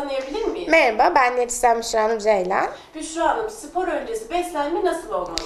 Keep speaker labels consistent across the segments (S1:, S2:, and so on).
S1: tanıyabilir?
S2: Merhaba, ben diyetisyen Büşra Hanım Ceylan.
S1: Büşra Hanım, spor öncesi beslenme nasıl olmalı?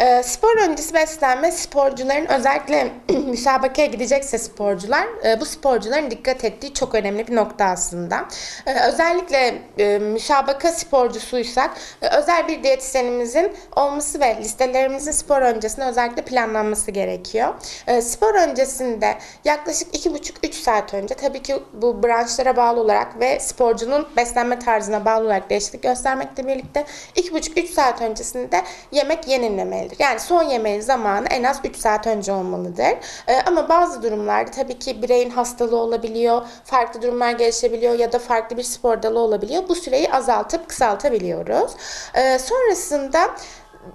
S2: Ee, spor öncesi beslenme sporcuların özellikle müsabakaya gidecekse sporcular e, bu sporcuların dikkat ettiği çok önemli bir nokta aslında. Ee, özellikle e, müsabaka sporcusuysak e, özel bir diyetisyenimizin olması ve listelerimizin spor öncesinde özellikle planlanması gerekiyor. Ee, spor öncesinde yaklaşık 2,5-3 saat önce tabii ki bu branşlara bağlı olarak ve sporcunun beslenme tarzına bağlı olarak değişiklik göstermekle birlikte 2,5-3 saat öncesinde yemek yenilmemelidir. Yani son yemeğin zamanı en az 3 saat önce olmalıdır. Ee, ama bazı durumlarda tabii ki bireyin hastalığı olabiliyor, farklı durumlar gelişebiliyor ya da farklı bir spor dalı olabiliyor. Bu süreyi azaltıp kısaltabiliyoruz. Ee, sonrasında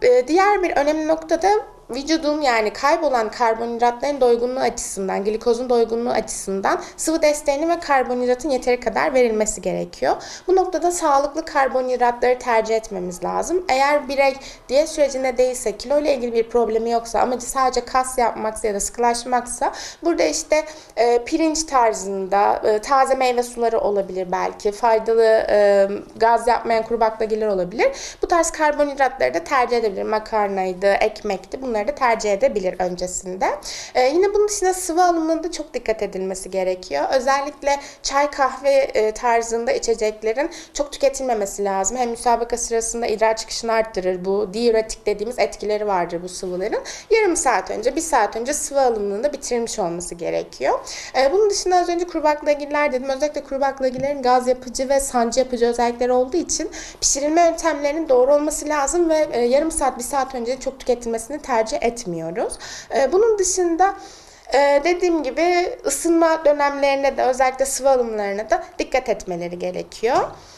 S2: e, diğer bir önemli nokta da vücudun yani kaybolan karbonhidratların doygunluğu açısından, glikozun doygunluğu açısından sıvı desteğinin ve karbonhidratın yeteri kadar verilmesi gerekiyor. Bu noktada sağlıklı karbonhidratları tercih etmemiz lazım. Eğer birey diyet sürecinde değilse, kilo ile ilgili bir problemi yoksa, amacı sadece kas yapmaksa ya da sıkılaşmaksa burada işte e, pirinç tarzında e, taze meyve suları olabilir belki, faydalı e, gaz yapmayan kuru baklagiller olabilir. Bu tarz karbonhidratları da tercih edebilir. Makarnaydı, ekmekti bunları da tercih edebilir öncesinde. Ee, yine bunun dışında sıvı alımına da çok dikkat edilmesi gerekiyor. Özellikle çay kahve e, tarzında içeceklerin çok tüketilmemesi lazım. Hem müsabaka sırasında idrar çıkışını arttırır. Bu diüretik dediğimiz etkileri vardır bu sıvıların. Yarım saat önce, bir saat önce sıvı alımını da bitirmiş olması gerekiyor. Ee, bunun dışında az önce kuru baklagiller dedim. Özellikle kuru baklagillerin gaz yapıcı ve sancı yapıcı özellikleri olduğu için pişirilme yöntemlerinin doğru olması lazım ve e, yarım saat, bir saat önce çok tüketilmesini tercih etmiyoruz. E, bunun dışında e, dediğim gibi ısınma dönemlerine de özellikle sıvı alımlarına da dikkat etmeleri gerekiyor.